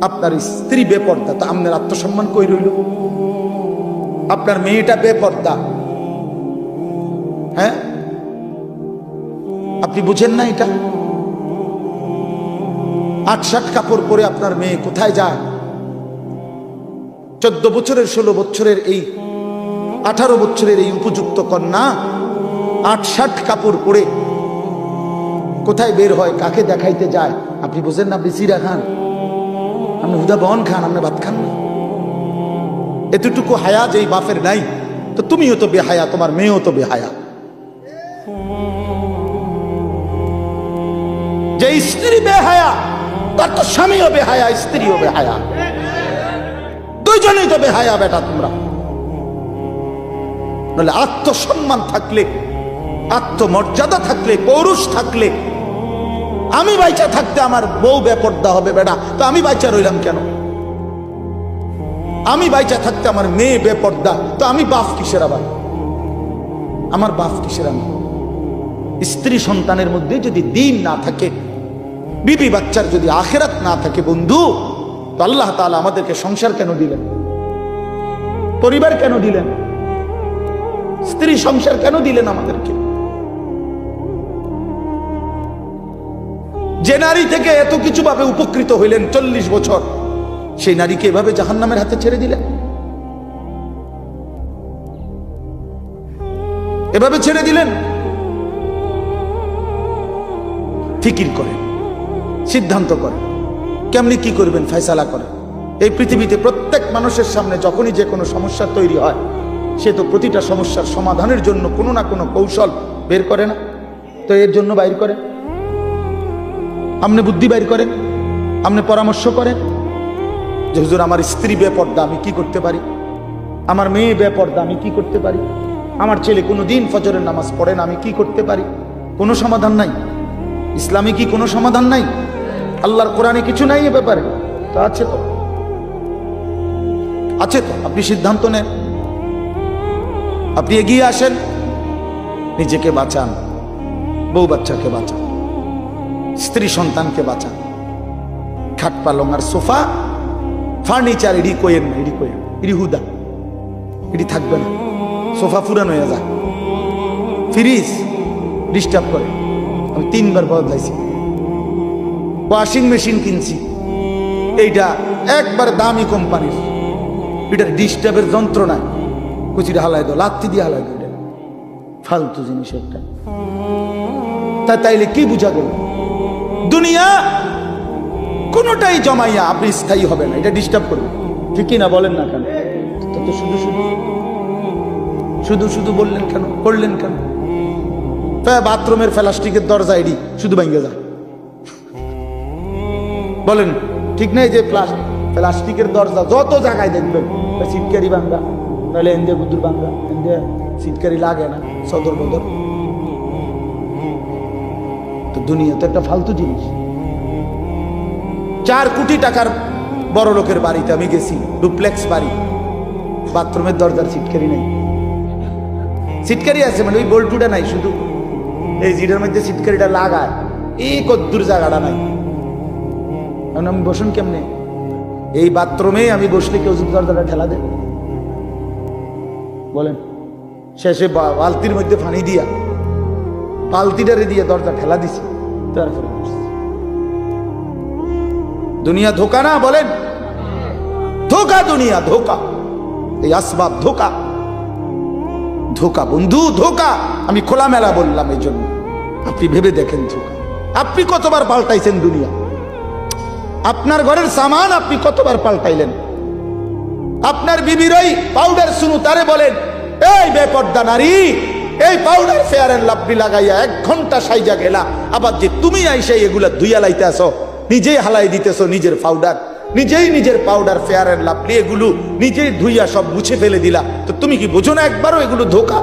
আপনার স্ত্রী বেপর্দা, তা আপনার আত্মসম্মান কই রইল? আপনার মেয়েটা বেপর্দা। হ্যাঁ? আপনি বুঝেন না এটা? আট ষাট কাপড় পরে আপনার মেয়ে কোথায় যায়? চোদ্দ বছরের, ষোলো বছরের এই, আঠারো বছরের এই উপযুক্ত কন্যা আট ষাট কাপড় পরে কোথায় বের হয়, কাকে দেখাইতে যায়? আপনি বুঝেন না, আপনি সিরা খান। আপনি হুদা বন খান আপনি ভাত খান না। এতটুকু হায়া যেই বাপের নাই, তো তুমিও তো বেহায়া, তোমার মেয়েও তো বেহায়া। যে স্ত্রী বেহায়া, তার তো স্বামীও বেহায়া, স্ত্রীও বেহায়া। দুইজনেই তো বেহায়া বেটা তোমরা। নাহলে আত্মসম্মান থাকলে, আত্মমর্যাদা থাকলে, পৌরুষ থাকলে আমি বাইচা থাকতে আমার বউ বেপর্দা হবে বেটা। তো আমি বাইচা রইলাম কেন? আমি বাইচা থাকতে আমার মেয়ে বেপর্দা। তো আমি বাপ কিসের আবার? আমার বাপ কিসের আমি স্ত্রী সন্তানের মধ্যে যদি দিন না থাকে, বিবি বাচ্চার যদি আখেরাত না থাকে বন্ধু, তো আল্লাহ তাআলা আমাদেরকে সংসার কেন দিলেন? পরিবার কেন দিলেন? স্ত্রী সংসার কেন দিলেন আমাদেরকে? যে নারী থেকে এত কিছু ভাবে উপকৃত হইলেন চল্লিশ বছর, সেই নারীকে এভাবে জাহান্নামের হাতে ছেড়ে দিলেন? এভাবে ছেড়ে দিলেন? ফিকির করেন, সিদ্ধান্ত করেন, কেমনি কি করবেন, ফয়সালা করেন। এই পৃথিবীতে প্রত্যেক মানুষের সামনে যখনই যে কোনো সমস্যা তৈরি হয়, সে তো প্রতিটা সমস্যার সমাধানের জন্য কোনো না কোনো কৌশল বের করে না। তো এর জন্য বাইর করে। আপনি বুদ্ধি বাইর করেন আপনি পরামর্শ করেন। যে, হুজুর, আমার স্ত্রী বেপর্দা, আমি কি করতে পারি? আমার মেয়ে বেপর্দা, আমি কি করতে পারি? আমার ছেলে কোনো দিন ফজরের নামাজ পড়ে না, আমি কি করতে পারি? কোনো সমাধান নাই। ইসলামে কি কোনো সমাধান নাই? আল্লাহর কোরআনে কিছু নাই এ ব্যাপারে? তা আছে তো। আছে তো। আপনি সিদ্ধান্ত নেন। আপনি এগিয়ে আসেন। নিজেকে বাঁচান। বউ বাচ্চাকে বাঁচান। স্ত্রী সন্তানকে বাঁচান। খাট পালং আর সোফা, ফার্নিচার এডি কোয়েন না এডি কোয়েন এডি হুদা। এডি থাকবে না। সোফা পুরানো হয়ে যায় ফ্রিজ ডিস্টার্ব করে। আমি তিনবার বদলাইছি। ওয়াশিং মেশিন কিনছি। এইটা একবার দামি কোম্পানির। এটার ডিস্টার্বের যন্ত্রণায় কুচিটা হালাই দাও, লাত্তি দিয়ে হালাই দাও। ফালতু জিনিস একটা। তা তাইলে কি বুঝা গেল? দুনিয়া কোনোটাই জমাইয়া আপনি স্থায়ী হবে না, এটা ডিস্টার্ব করবে। ঠিকই না বলেন না কেন? তো শুধু শুধু শুধু শুধু বললেন কেন? করলেন কেন? বাথরুমের প্লাস্টিকের দরজা এডি, শুধু ভাঙ্গে যায় বলেন, ঠিক নাই যে প্লাস- প্লাস্টিকের দরজা যত জায়গায় দেখবেন সিটকারি ভাঙ্গা নাহলে এন্দে গুদুর ভাঙ্গা এন্দে সিটকারি লাগে না, সদর বদর। দুনিয়া তো একটা ফালতু জিনিস। চার কোটি টাকার বড় লোকের বাড়িতে আমি গেছি, ডুপ্লেক্স বাড়ি। বাথরুমের দরজার সিটকারি নেই। সিটকারি আছে মানে ওই বল্টুটা নাই, শুধু এই জিডের মধ্যে সিটকারিটা লাগায়। এই কদ্দুর জায়গাটা নাই। এখন আমি বসুন কেমনে? এই বাথরুমে আমি বসলে কেউ যদি দরজাটা ঠেলা দেয়। বলেন, শেষে বালতির মধ্যে পানি দিয়া বালতিটারে দিয়ে দরজা ঠেলা দিছি। তারপরে দুনিয়া ধোকা না বলেন? ধোকা দুনিয়া ধোকা। এই আসবাব ধোকা। ধোকা বন্ধু ধোকা। আমি খোলামেলা বললাম এই জন্য। আপনি ভেবে দেখেন ধোকা। আপনি কতবার পাল্টাইছেন দুনিয়া? আপনার ঘরের সামান আপনি কতবার পাল্টাইলেন? আপনার বিবির ওই পাউডার শুনু তারে বলেন এই বেপর্দা নারী এই পাউডার ফেয়ার এন্ড লাভলি লাগাইয়া এক ঘণ্টা সাইজা গেলা। আবার যে তুমি আইসে এগুলা ধুইয়া লাইতে আসো, নিজেই হালাই দিতেছো নিজের পাউডার নিজেই নিজের পাউডার ফেয়ার এন্ড লাভলি এগুলো নিজেই ধুইয়া সব মুছে ফেলে দিলা। তো তুমি কি বোঝো না একবারও এগুলো ধোকা?